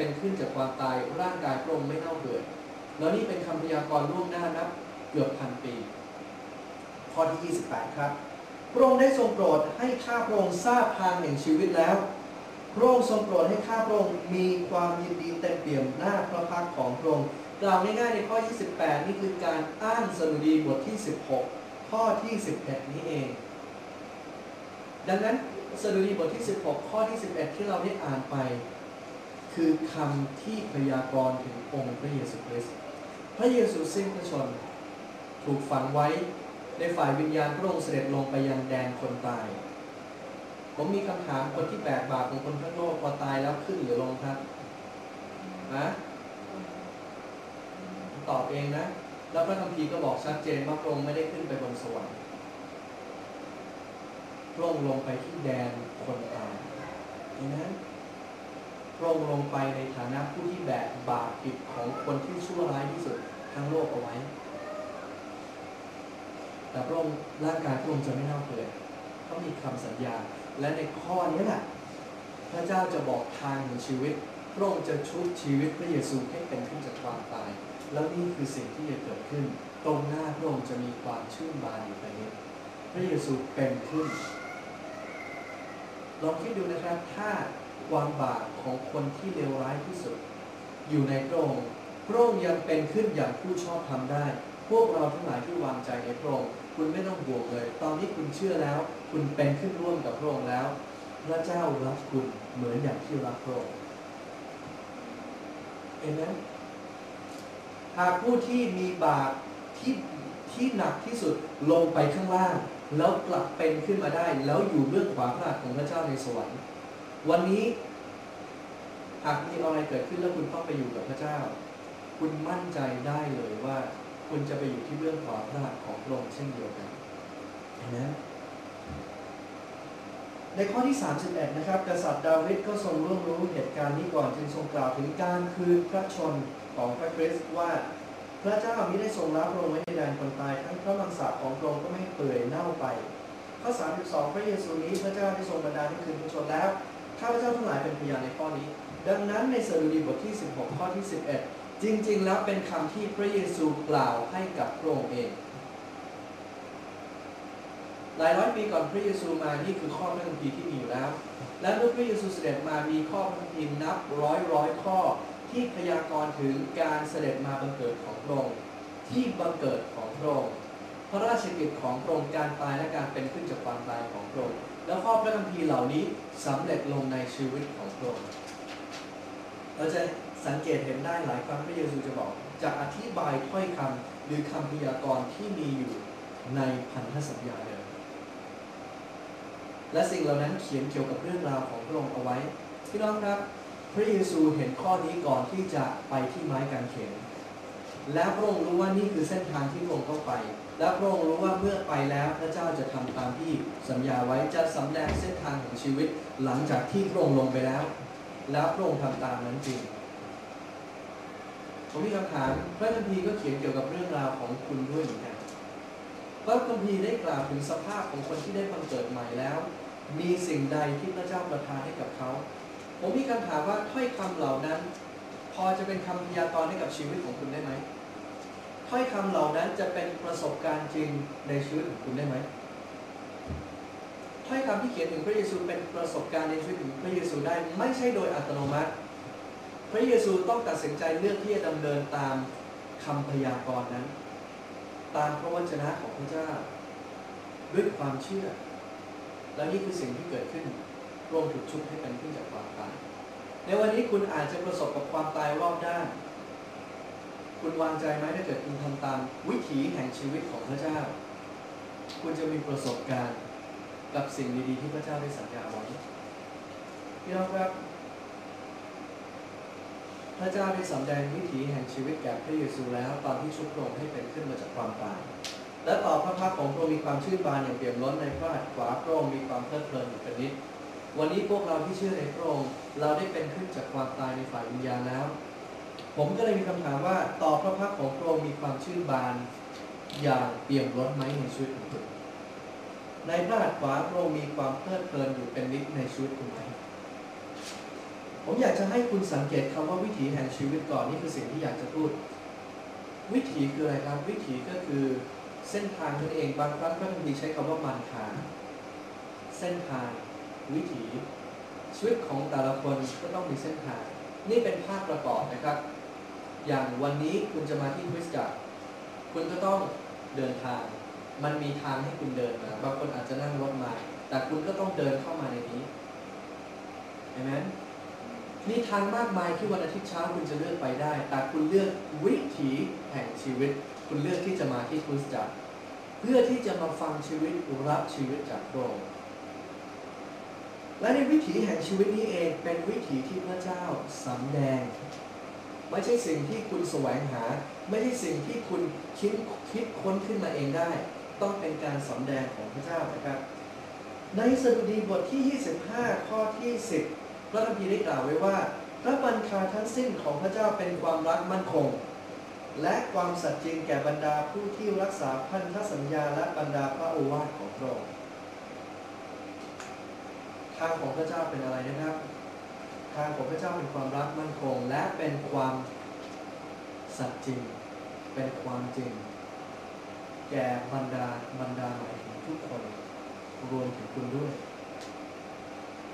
เป็นขึ้นจากความตายร่างกายพระองค์ไม่เน่าเปื่อยแล้วนี่เป็นคำพยากรณ์ล่วงหน้านับเกือบพันปี ข้อที่ 28 ครับ พระองค์ได้ทรงโปรดให้ข้าพระองค์ทราบทางแห่งชีวิตแล้ว พระองค์ทรงโปรดให้ข้าพระองค์มีความยินดีเต็มเปี่ยมหน้าพระพักของพระองค์กล่าวง่ายๆในข้อ 28 นี่คือการอ้างสดุดีบทที่ 16 ข้อที่ 11 นี้เอง ดังนั้นสดุดีบทที่ 16 ข้อที่ 11 ที่เราได้อ่านไป คือคำที่พยากรณ์ถึงองค์พระเยซูคริสต์พระเยซูสิ้นพระชน ถูกฝังไว้ในฝ่ายวิญญาณพระองค์เสด็จลงไปยังแดนคนตาย ผมมีคำถามคนที่แบกบาปของคนทั้งโลกพอตายแล้วขึ้นหรือลงครับนะตอบเองนะ แล้วพระคัมภีร์ก็บอกชัดเจนว่าพระองค์ไม่ได้ขึ้นไปบนสวรรค์พระองค์ลงไปที่แดนคนตายเห็นไหม พระองค์ลงไปในฐานะผู้ที่แบกบาปผิดของคนที่ชั่วร้ายที่สุดทั้งโลกเอาไว้ แต่พระองค์ร่างกายพระองค์จะไม่เน่าเปื่อยเขามีคำสัญญา และในข้อนี้แหละพระเจ้าจะบอกทางของชีวิต พระองค์จะชุบชีวิตพระเยซูให้เป็นขึ้นจากความตาย แล้วนี่คือสิ่งที่จะเกิดขึ้น ตรงหน้าพระองค์จะมีความชื่นบานอยู่ภายในพระเยซูเป็นขึ้นลองคิดดูนะครับถ้า ความบาปของคนที่เลวร้ายที่สุด อยู่ในพระองค์พระองค์ยังเป็นขึ้นอย่างผู้ชอบทำได้ พวกเราทั้งหลายที่วางใจในพระองค์คุณไม่ต้องห่วงเลย ตอนนี้คุณเชื่อแล้ว คุณเป็นขึ้นร่วมกับพระองค์แล้ว พระเจ้ารักคุณเหมือนอย่างที่รักพระองค์เห็นไหมหากผู้ที่มีบาปที่ที่หนักที่สุดลงไปข้างล่าง แล้วกลับเป็นขึ้นมาได้ แล้วอยู่เบื้องขวาพระหัตถ์ของพระเจ้าในสวรรค์ วันนี้หากมีอะไรเกิดขึ้นแล้วคุณต้องไปอยู่กับพระเจ้า คุณมั่นใจได้เลยว่า คุณจะไปอยู่ที่เบื้องขวาพระหัตถ์ของพระองค์เช่นเดียวกันเห็นไหมในข้อที่ 31 นะครับ กษัตริย์ดาวิดก็ทรงร่วงรู้เหตุการณ์นี้ก่อนจึงทรงกล่าวถึงการคืนพระชนของพระคริสต์ว่า พระเจ้ามิได้ทรงรับพระองค์ไว้ในแดนคนตายทั้งพระมังสาของพระองค์ก็ไม่เปื่อยเน่าไปข้อ32 พระเยซูนี้พระเจ้าได้ทรงบันดาลให้คืนพระชนแล้ว ข้าพเจ้าทั้งหลายเป็นพยานในข้อนี้ ดังนั้นในสดุดีบทที่ 16 ข้อที่ 11 จริง ๆ แล้วเป็นคำที่พระเยซูกล่าวให้กับพระองค์เอง หลายร้อยปีก่อนพระเยซูมานี่คือข้อพระคัมภีร์ที่มีอยู่แล้ว และเมื่อพระเยซูเสด็จมามีข้อพระคัมภีร์นับร้อยร้อยข้อที่พยากรณ์ถึงการเสด็จมาบังเกิดของพระองค์ที่บังเกิดของพระองค์พระราชกิจของพระองค์การตายและการเป็นขึ้นจากความตายของพระองค์ แล้วข้อพระคัมภีร์เหล่านี้สำเร็จลงในชีวิตของพระองค์เราจะสังเกตเห็นได้หลายครั้งพระเยซูจะบอก จะอธิบายถ้อยคำหรือคำพยากรณ์ที่มีอยู่ในพันธสัญญาเดิมและสิ่งเหล่านั้นเขียนเกี่ยวกับเรื่องราวของพระองค์เอาไว้พี่น้องครับ พระเยซูเห็นข้อนี้ก่อนที่จะไปที่ไม้กางเขนและพระองค์รู้ว่านี่คือเส้นทางที่พระองค์ต้องไป และพระองค์รู้ว่าเมื่อไปแล้วพระเจ้าจะทำตามที่สัญญาไว้จะสำแดงเส้นทางของชีวิตหลังจากที่พระองค์ลงไปแล้ว แล้วพระองค์ทำตามนั้นจริง ผมมีคำถามพระคัมภีร์ก็เขียนเกี่ยวกับเรื่องราวของคุณด้วยเหมือนกันพระคัมภีร์ได้กล่าวถึงสภาพของคนที่ได้บังเกิดใหม่แล้ว มีสิ่งใดที่พระเจ้าประทานให้กับเขา ผมมีคำถามว่าถ้อยคำเหล่านั้น พอจะเป็นคำพยากรณ์ให้กับชีวิตของคุณได้ไหม ถ้อยคำเหล่านั้นจะเป็นประสบการณ์จริงในชีวิตของคุณได้ไหมถ้อยคำที่เขียนถึงพระเยซูเป็นประสบการณ์ในชีวิตของพระเยซูได้ไม่ใช่โดยอัตโนมัติ พระเยซูต้องตัดสินใจเลือกที่จะดำเนินตามคำพยากรณ์นั้น ตามพระวจนะของพระเจ้าด้วยความเชื่อ และนี่คือสิ่งที่เกิดขึ้นรวมถูกชุบให้เป็นขึ้นจากความตาย ในวันนี้คุณอาจจะประสบกับความตายรอบด้าน คุณวางใจไหมถ้าเกิดคุณทำตามวิถีแห่งชีวิตของพระเจ้า คุณจะมีประสบการณ์กับสิ่งดีๆที่พระเจ้าได้สัญญาไว้พี่น้องครับ พระเจ้าได้สำแดงวิถีแห่งชีวิตแก่พระเยซูแล้ว ตอนที่ชุบลงให้เป็นขึ้นมาจากความตาย และต่อพระพักของพระองค์มีความชื่นบานอย่างเปี่ยมล้นในพระหัตถ์ขวาพระองค์มีความเพลิดเพลินอยู่เป็นนิด วันนี้พวกเราที่เชื่อในพระองค์เราได้เป็นขึ้นจากความตายในฝ่ายวิญญาณแล้ว ผมก็เลยมีคำถามว่าต่อพระพักของพระองค์มีความชื่นบานอย่างเปี่ยมล้นไหมในชีวิตของคุณในพระหัตถ์ขวาพระองค์มีความเพลิดเพลินอยู่เป็นนิดในชีวิตคุณไหมผผมอยากจะให้คุณสังเกตคำว่าวิถีแห่งชีวิตก่อนนี่คือสิ่งที่อยากจะพูด วิถีคืออะไรครับ วิถีก็คือเส้นทางนั่นเองบางครั้งพระคัมภีร์ใช้คำว่ามันทางเส้นทาง วิถีชีวิตของแต่ละคนก็ต้องมีเส้นทาง นี่เป็นภาพประกอบนะครับ อย่างวันนี้คุณจะมาที่คริสตจักรคุณก็ต้องเดินทาง มันมีทางให้คุณเดินมาบางคนอาจจะนั่งรถมา แต่คุณก็ต้องเดินเข้ามาในนี้เห็นไหมมีทางมากมายที่วันอาทิตย์เช้าคุณจะเลือกไปได้ แต่คุณเลือกวิถีแห่งชีวิต คุณเลือกที่จะมาที่คริสตจักรเพื่อที่จะมาฟังชีวิตรับชีวิตจากพระองค์และในวิถีแห่งชีวิตนี้เองเป็นวิถีที่พระเจ้าสำแดง ไม่ใช่สิ่งที่คุณแสวงหา ไม่ใช่สิ่งที่คุณคิดคิดค้นขึ้นมาเองได้ ต้องเป็นการสำแดงของพระเจ้านะครับ ในสดุดีบทที่ 25 ข้อที่ 10 พระคัมภีได้กล่าวไว้ว่า พระบัญชาทั้งสิ้นของพระเจ้าเป็นความรักมั่นคง และความสัตย์จริงแก่บรรดาผู้ที่รักษาพันธสัญญาและบรรดาพระโอวาทของพระองค์ทางของพระเจ้าเป็นอะไรนะครับ ทางของพระเจ้าเป็นความรักมั่นคง และเป็นความสัตย์จริง เป็นความจริง แก่บรรดาบรรดาหมายถึงทุกคนรวมถึงคุณด้วย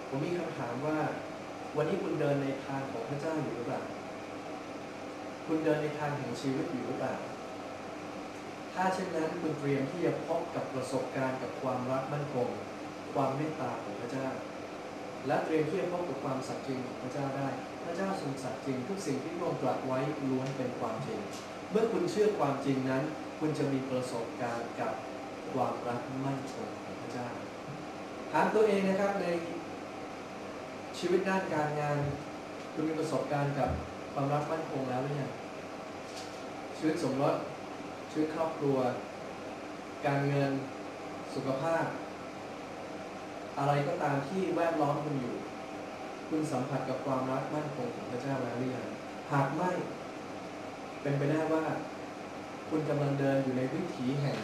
ผมมีคำถามว่า วันนี้คุณเดินในทางของพระเจ้าอยู่หรือเปล่าคุณเดินในทางแห่งชีวิตอยู่หรือเปล่าถ้าเช่นนั้นคุณเตรียมที่จะพบกับประสบการณ์กับความรักมั่นคง ความเมตตาของพระเจ้า และเตรียมที่จะพบกับความสัตย์จริงของพระเจ้าได้ พระเจ้าทรงสัตย์จริงทุกสิ่งที่พระองค์ตรัสไว้ล้วนเป็นความจริง เมื่อคุณเชื่อความจริงนั้น คุณจะมีประสบการณ์กับความรักมั่นคงของพระเจ้าถามตัวเองนะครับในชีวิตด้านการงานคุณมีประสบการณ์กับความรักมั่นคงแล้วหรือยังชีวิตสมรสชีวิตครอบครัว การเงินสุขภาพ อะไรก็ตามที่แวดล้อมคุณอยู่ คุณสัมผัสกับความรักมั่นคงของพระเจ้าแล้วหรือยังหากไม่ เป็นไปได้ว่า คุณกำลังเดินอยู่ในวิถีแห่ง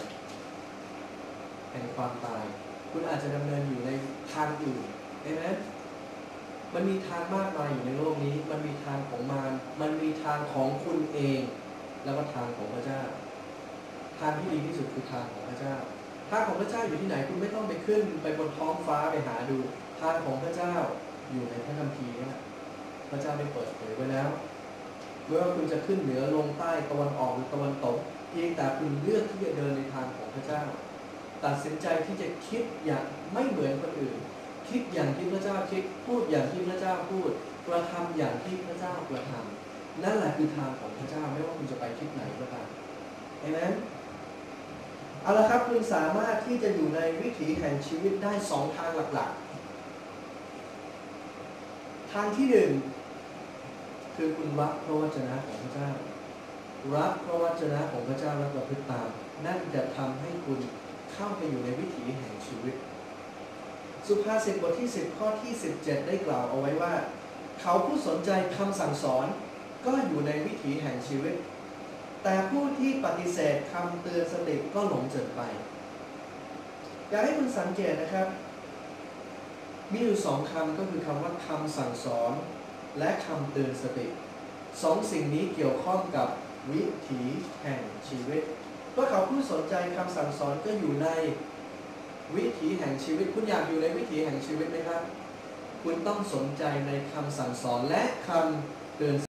แห่งความตาย คุณอาจจะดำเนินอยู่ในทางอื่นเห็นไหมมันมีทางมากมายอยู่ในโลกนี้ มันมีทางของมาร มันมีทางของคุณเอง แล้วก็ทางของพระเจ้า ทางที่ดีที่สุดคือทางของพระเจ้า ทางของพระเจ้าอยู่ที่ไหนคุณไม่ต้องไปขึ้น ไปบนท้องฟ้าไปหาดู ทางของพระเจ้าอยู่ในพระคัมภีร์นะพระเจ้าได้เปิดเผยไว้แล้วไม่ว่าคุณจะขึ้นเหนือลงใต้ตะวันออกหรือตะวันตกเพียงแต่คุณเลือกที่จะเดินในทางของพระเจ้า ตัดสินใจที่จะคิดอย่างไม่เหมือนคนอื่น คิดอย่างที่พระเจ้าคิดพูดอย่างที่พระเจ้าพูดกระทำอย่างที่พระเจ้ากระทำนั่นแหละคือทางของพระเจ้าไม่ว่าคุณจะไปทิศไหนก็ตามเห็น เอาละครับคุณสามารถที่จะอยู่ในวิถีแห่งชีวิตได้สองทางหลักๆ ทางที่หนึ่งคือคุณรับพระวจนะของพระเจ้า รับพระวจนะของพระเจ้าและประพฤติตาม นั่นจะทำให้คุณเข้าไปอยู่ในวิถีแห่งชีวิต สุภาษิตบทที่ 10 ข้อที่ 17 ได้กล่าวเอาไว้ว่า เขาผู้สนใจคำสั่งสอนก็อยู่ในวิถีแห่งชีวิต แต่ผู้ที่ปฏิเสธคำเตือนสติก็หลงเจิดไป อยากให้คุณสังเกตนะครับ มีอยู่สองคำก็คือคำว่าคำสั่งสอน และคำเตือนสติสองสิ่งนี้เกี่ยวข้องกับวิถีแห่งชีวิตเมื่อเขาผู้สนใจคำสั่งสอนก็อยู่ในวิถีแห่งชีวิต คุณอยากอยู่ในวิถีแห่งชีวิตไหมครับ คุณต้องสนใจในคำสั่งสอนและคำเตือน